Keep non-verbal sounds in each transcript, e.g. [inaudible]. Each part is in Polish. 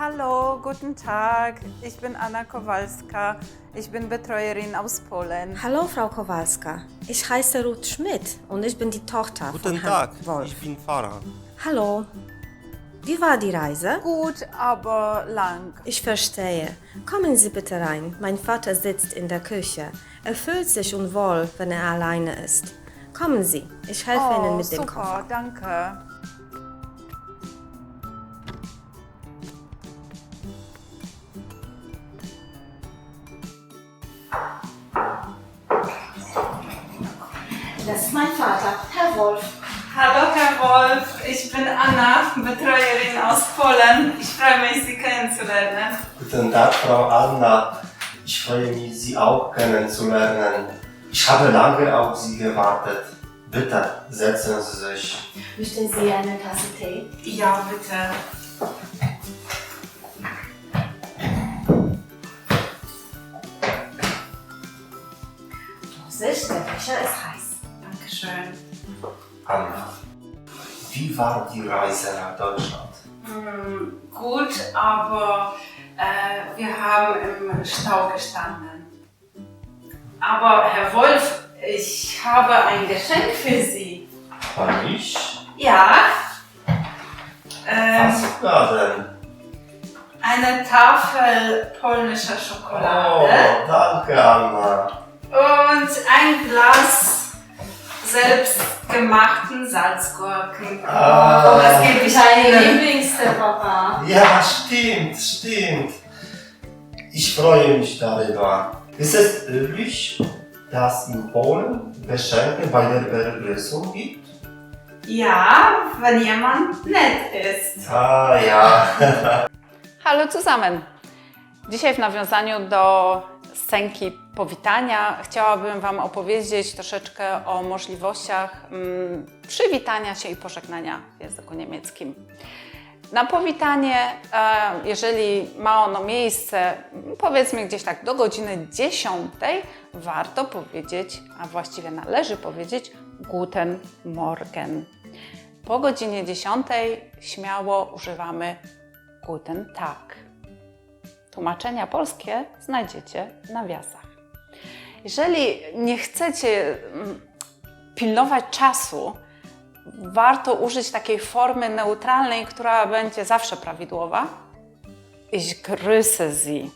Hallo, guten Tag. Ich bin Anna Kowalska. Ich bin Betreuerin aus Polen. Hallo, Frau Kowalska. Ich heiße Ruth Schmidt und ich bin die Tochter Guten von Tag, Herrn Wolf. ich bin Farah. Hallo. Wie war die Reise? Gut, aber lang. Ich verstehe. Kommen Sie bitte rein. Mein Vater sitzt in der Küche. Er fühlt sich unwohl, wenn er alleine ist. Kommen Sie, ich helfe Ihnen Oh, mit dem super, Koffer. danke. Das ist mein Vater, Herr Wolf. Hallo Herr Wolf, ich bin Anna, Betreuerin aus Polen. Ich freue mich, Sie kennenzulernen. Guten Tag, Frau Anna. Ich freue mich, Sie auch kennenzulernen. Ich habe lange auf Sie gewartet. Bitte setzen Sie sich. Möchten Sie eine Tasse Tee? Ja, bitte. Vorsicht, der Becher ist heiß. Dankeschön. Anna, wie war die Reise nach Deutschland? Hm, gut, aber äh, wir haben im Stau gestanden. Aber Herr Wolf, ich habe ein Geschenk für Sie. Für mich? Ja. Ähm, Was war denn? eine Tafel polnischer Oh, Schokolade danke, Anna. Selbstgemachten Salzgurken. Ah. Oh, das gebe ich Ihnen. Lieblingste Papa. Ja, stimmt, stimmt. Ich freue mich darüber. Ist es üblich, dass in Polen Geschenke bei der Begrüßung gibt? Ja, wenn jemand nett ist. Ah, ja. [laughs] Halo zusammen! Dzisiaj w nawiązaniu do scenki powitania chciałabym Wam opowiedzieć troszeczkę o możliwościach mm, przywitania się i pożegnania w języku niemieckim. Na powitanie, e, jeżeli ma ono miejsce, mm, powiedzmy gdzieś tak do godziny 10, warto powiedzieć, a właściwie należy powiedzieć Guten Morgen. Po godzinie 10 śmiało używamy Guten Tag. Tłumaczenia polskie znajdziecie w nawiasach. Jeżeli nie chcecie mm, pilnować czasu, warto użyć takiej formy neutralnej, która będzie zawsze prawidłowa. Ich grüße Sie.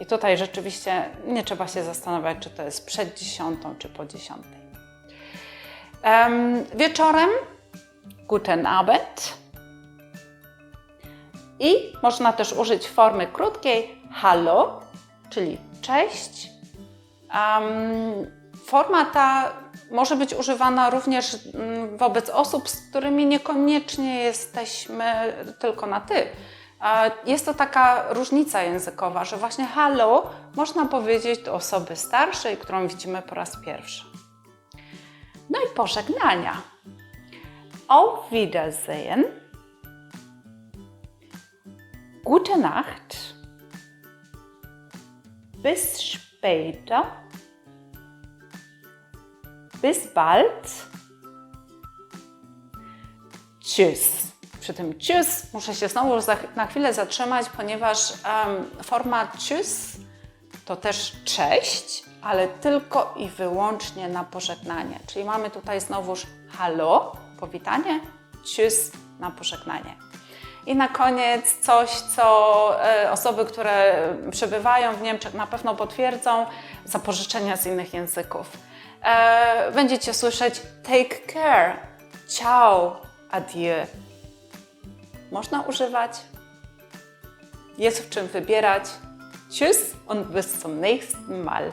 I tutaj rzeczywiście nie trzeba się zastanawiać, czy to jest przed dziesiątą, czy po dziesiątej. Em, wieczorem Guten Abend. I można też użyć formy krótkiej hallo, czyli cześć. Em, forma ta może być używana również mm, wobec osób, z którymi niekoniecznie jesteśmy tylko na ty. Jest to taka różnica językowa, że właśnie hallo można powiedzieć do osoby starszej, którą widzimy po raz pierwszy. No i pożegnania. Auf Wiedersehen. Gute Nacht. Bis später. Bis bald. Tschüss. Przy tym tschüss muszę się znowu na chwilę zatrzymać, ponieważ em, forma tschüss to też cześć, ale tylko i wyłącznie na pożegnanie. Czyli mamy tutaj znowuż hallo, powitanie, tschüss na pożegnanie. I na koniec coś, co e, osoby, które przebywają w Niemczech na pewno potwierdzą, zapożyczenia z innych języków. E, będziecie słyszeć take care, ciao, adieu. Można używać, jest w czym wybierać. Tschüss und bis zum nächsten Mal.